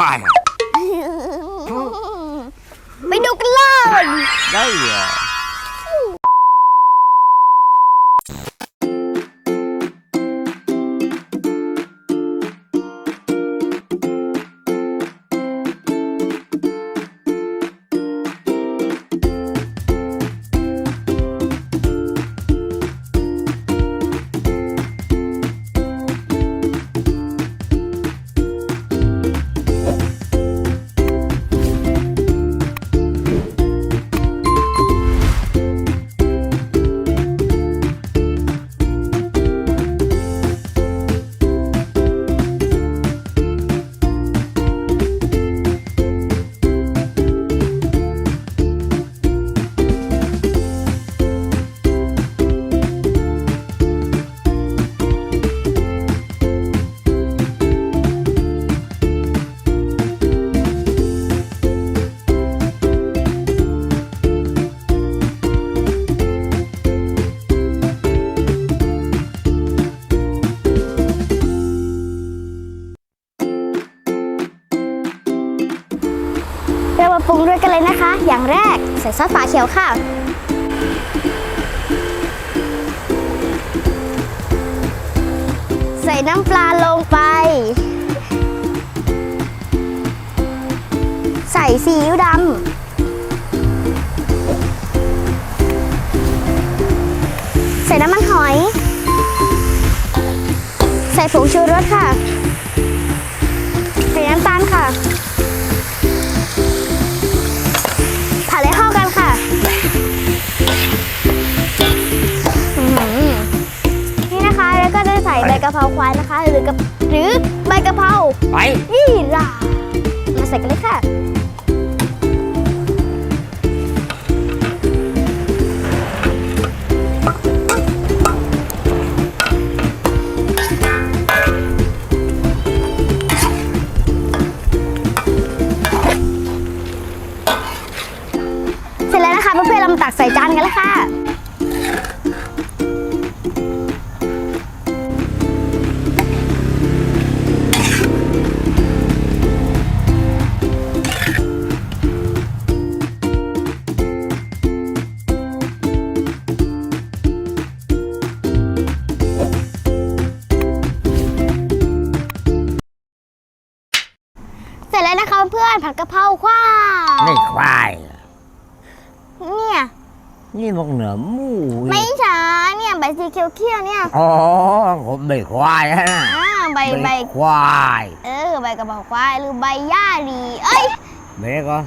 ควายไปดูกันเลย ได้เหรอ อย่างแรกใส่ซอสฝาเขียวค่ะ ใส่น้ำปลาลงไป ใส่ซีอิ๊วดำ ใส่น้ำมันหอย ใส่ผงชูรสค่ะ ใส่น้ำตาลค่ะ กะเพราควายนะคะ หรือกะหรือใบกะเพราไป ยี่หร่ามาใส่กันเลยค่ะ เสร็จแล้วนะคะเพื่อนๆเรามาตักใส่จานกันแล้วค่ะ แล้วนะคะเพื่อนๆผัดกะเพราควายนี่ควายเนี่ยนี่มันเหนือหมูไม่ใช่เนี่ยใบสีเขียวๆเนี่ยอ๋อผมเบรกควายนะอ่าใบใบควายเออใบกระบอกควายหรือใบหญ้าดีเอ้ยเบรกก็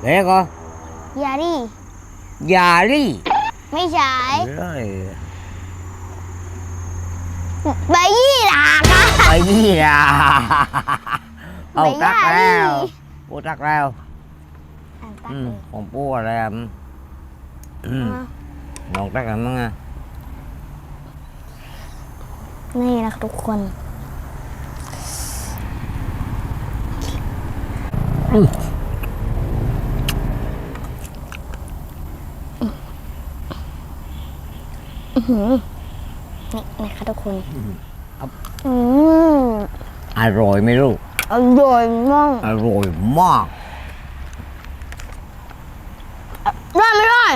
เบรกก็หญ้าดียาลีไม่ใช่เลยใบยี่หร่าค่ะไปนี่นะ เอาใบหตัญ้ากดีแล้วปูตักแล้วอ่านตักอืมเลยของปูอะไรอะอืมอะลองตักกันมั้งอะนี่นะคะทุกคน อื้อหือนี่นะคะทุกคน อืมอร่อยไหมลูก อร่อยมากอร่อยมากได้ไม่ได้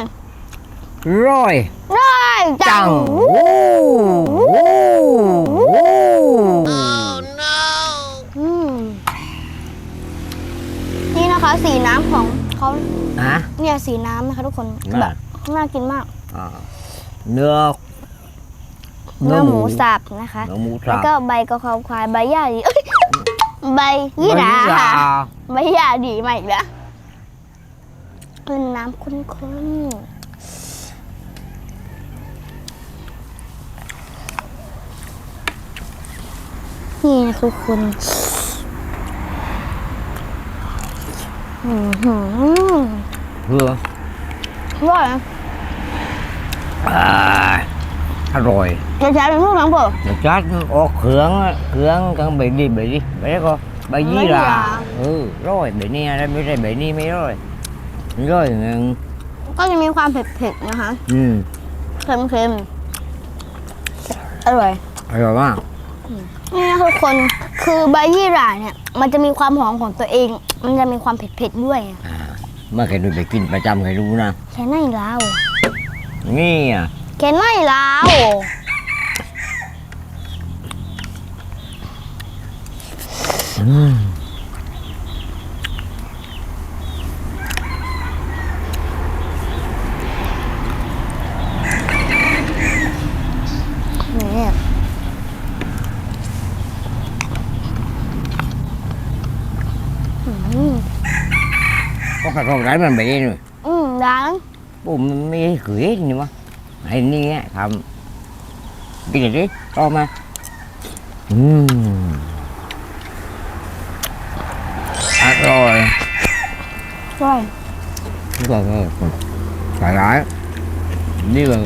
ร่อยได้จัจังงโอ้โหอืมนี่นะคะสีน้ำของเขาฮะเนี่ยสีน้ำนะคะทุกคนน่ะแบบน่ากินมาก อ่าเนื้อ เนื้อหมูสับนะคะ เนื้อหมูสัแล้วบก็ใบกะเพราควายใบหญ้าดีเอ้ย ใบยี่หราใบค่ะหร่าใบหญ้าดีมาอีกแล้วเป็นน้ำข้นๆนี่นะทุกคนอือหือเพื่ออร่อยนะอ่าอร่อยจะใช้เป็นพวกน้ำเปล่า รสชาติออก เครื่องอะเครื่องกันใบดีใบดีใบนี้ก็ใบยี่หร่าใบยี่หร่าเออร่อยใบนี้อะไรไม่ใช่ใบนี้ไม่ร่อยร่อยหนึ่งก็จะมีความเผ็ดๆนะคะ อืมเค็มๆอร่อยอร่อยมากนี่นะทุกคนคือใบยี่หร่าเนี่ย มันจะมีความหอมของตัวเอง มันจะมีความเผ็ดๆด้วยอ่าเมื่อเคยดูไปกินประจำเคยรู้นะแค่ไหนแล้วนี่อะแค่ไหนแล้ว Mm. có cả con gái mà bị rồi ừ đáng bố mẹ cưới gì mà này nè thầm cái gì đấy to mà 嗯。Mm. ด้วย đúng rồi rồi phải lại đi vào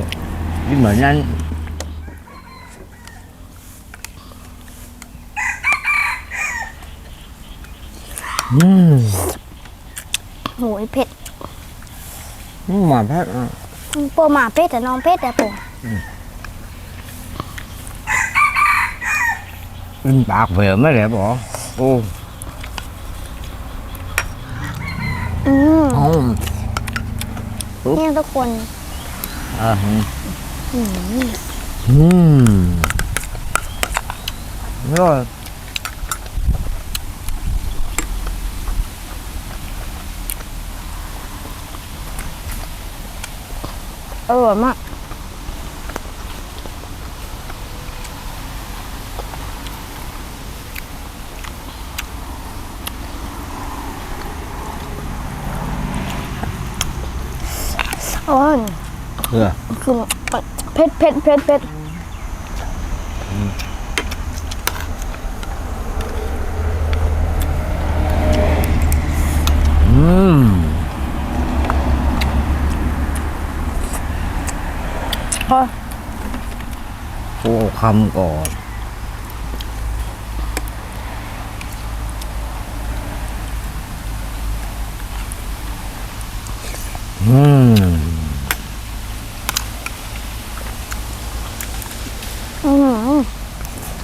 đi mở nhanh Ừm. โหยเผ็ด nhưng mà phát โปรหมาเผ็ดแต่น้องเผ็ดแต่โปร in bạc về mới đẹp bỏ ô อืม không เนี่ยทุกคน à ừ. อืม Ừm. Đúng rồi อร่อยมาก โอ้ย ừ. คือเผ็ดเผ็ดเผ็ดเผ็ด Ừm. พอ Cô không còn Ừm. อืม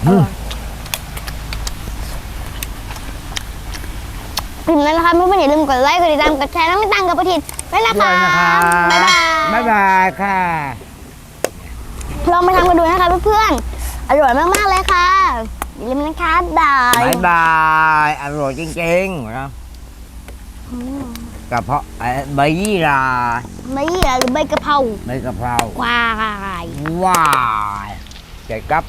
อืม ถึงแล้วนะคะเพื่ อนๆอย่าลืมกดไลค์ กดติดตาม กดแชร์แล้วไม่ตังกับประทินด้วยนะคะ Rồi nè บ๊าย Kha. บาย Bye bye Kha ลองไปทำกันดูนะคะเพื่อนๆ อร่อยมากๆเลยค่ะ อย่าลืมนะคะบาย Bye bye À rồi chiên chiên rồi đó Cà phó à, Bí là ไม่หรือใบกะเพรา Bí cà phao ควาย Wow Trời cấp